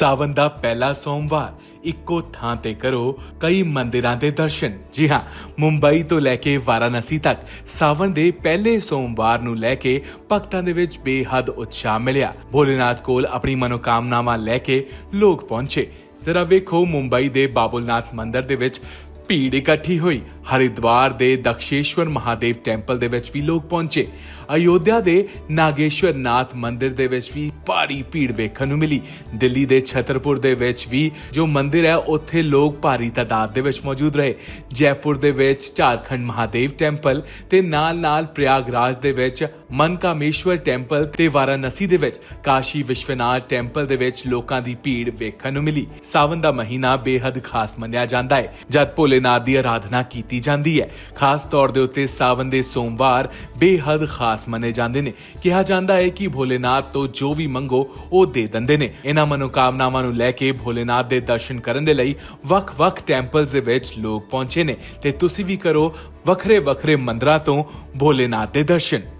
ਸਾਵਨ ਦਾ ਪਹਿਲਾ ਸੋਮਵਾਰ। ਇੱਕੋ ਥਾਂ ਤੇ ਕਰੋ ਕਈ ਮੰਦਿਰਾਂ ਦੇ ਦਰਸ਼ਨ। ਜੀ ਹਾਂ, ਮੁੰਬਈ ਤੋਂ ਲੈ ਕੇ ਵਾਰਾਣਸੀ ਤੱਕ ਸਾਵਨ ਦੇ ਪਹਿਲੇ ਸੋਮਵਾਰ ਨੂੰ ਲੈ ਕੇ ਭਗਤਾਂ ਦੇ ਵਿੱਚ ਬੇਹੱਦ ਉਤਸ਼ਾਹ ਮਿਲਿਆ। ਭੋਲੇਨਾਥ ਕੋਲ ਆਪਣੀ ਮਨੋਕਾਮਨਾਵਾਂ ਲੈ ਕੇ ਲੋਕ ਪਹੁੰਚੇ। ਜ਼ਰਾ ਵੇਖੋ ਮੁੰਬਈ ਦੇ ਬਾਬੁਲਨਾਥ ਮੰਦਿਰ ਦੇ ਵਿੱਚ ਭੀੜ ਇਕੱਠੀ ਹੋਈ। ਹਰਿਦੁਆਰ ਦੇ ਦਕਸ਼ੇਸ਼ਵਰ ਮਹਾਦੇਵ ਟੈਂਪਲ ਦੇ ਵਿੱਚ ਵੀ ਲੋਕ ਪਹੁੰਚੇ। ਅਯੋਧਿਆ ਦੇ ਨਾਗੇਸ਼ਵਰ ਨਾਥ ਮੰਦਿਰ ਦੇ ਵਿੱਚ ਵੀ ਭਾਰੀ ਭੀੜ ਵੇਖਣ ਨੂੰ ਮਿਲੀ। ਦਿੱਲੀ ਦੇ ਛਤਰਪੁਰ ਦੇ ਵਿੱਚ ਵੀ ਜੋ ਮੰਦਿਰ ਹੈ, ਉੱਥੇ ਲੋਕ ਭਾਰੀ ਤਾਦਾਦ ਦੇ ਵਿੱਚ ਮੌਜੂਦ ਰਹੇ। ਜੈਪੁਰ ਦੇ ਵਿੱਚ ਝਾਰਖੰਡ ਮਹਾਦੇਵ ਟੈਂਪਲ ਤੇ ਨਾਲ-ਨਾਲ ਪ੍ਰਯਾਗਰਾਜ ਦੇ ਵਿੱਚ ਮਨ ਕਾਮੇਸ਼ਵਰ ਟੈਂਪਲ ਤੇ ਵਾਰਾਣਸੀ ਦੇ ਵਿੱਚ ਕਾਸ਼ੀ ਵਿਸ਼ਵਨਾਥ ਟੈਂਪਲ ਦੇ ਵਿੱਚ ਲੋਕਾਂ ਦੀ ਭੀੜ ਵੇਖਣ ਨੂੰ ਮਿਲੀ। ਸਾਵਨ ਦਾ ਮਹੀਨਾ ਬੇਹੱਦ ਖਾਸ ਮੰਨਿਆ ਜਾਂਦਾ ਹੈ, ਜਦ ਭੋਲੇਨਾਥ ਦੀ ਆਰਾਧਨਾ ਕੀਤੀ ਜਾਂਦੀ ਹੈ। ਖਾਸ ਤੌਰ ਦੇ ਉੱਤੇ ਸਾਵਨ ਦੇ ਸੋਮਵਾਰ ਬੇਹੱਦ ਖਾਸ ਮੰਨੇ ਜਾਂਦੇ ਨੇ। ਕਿਹਾ ਜਾਂਦਾ ਹੈ ਕਿ ਭੋਲੇਨਾਥ ਤੋਂ ਜੋ ਵੀ ਮੰਗੋ, ਉਹ ਦੇ ਦਿੰਦੇ ਨੇ। ਇਹਨਾਂ ਮਨੋਕਾਮਨਾਵਾਂ ਨੂੰ ਲੈ ਕੇ ਭੋਲੇਨਾਥ ਦੇ ਦਰਸ਼ਨ ਕਰਨ ਦੇ ਲਈ ਵੱਖ-ਵੱਖ ਟੈਂਪਲਸ ਦੇ ਵਿੱਚ ਲੋਕ ਪਹੁੰਚੇ ਨੇ ਤੇ ਤੁਸੀਂ ਵੀ ਕਰੋ ਵੱਖਰੇ-ਵੱਖਰੇ ਮੰਦਰਾਂ ਤੋਂ ਭੋਲੇਨਾਥ ਦੇ ਦਰਸ਼ਨ।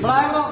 Blijven.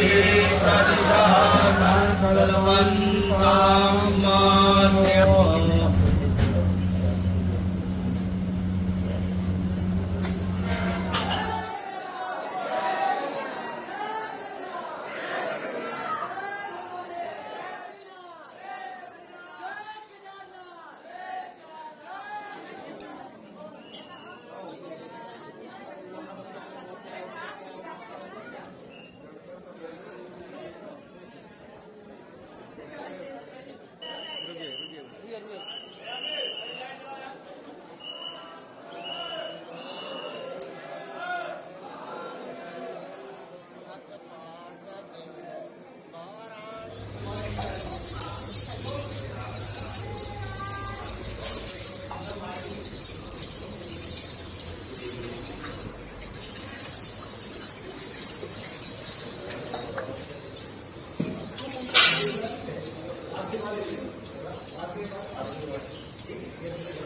Shri Pradishah Yes.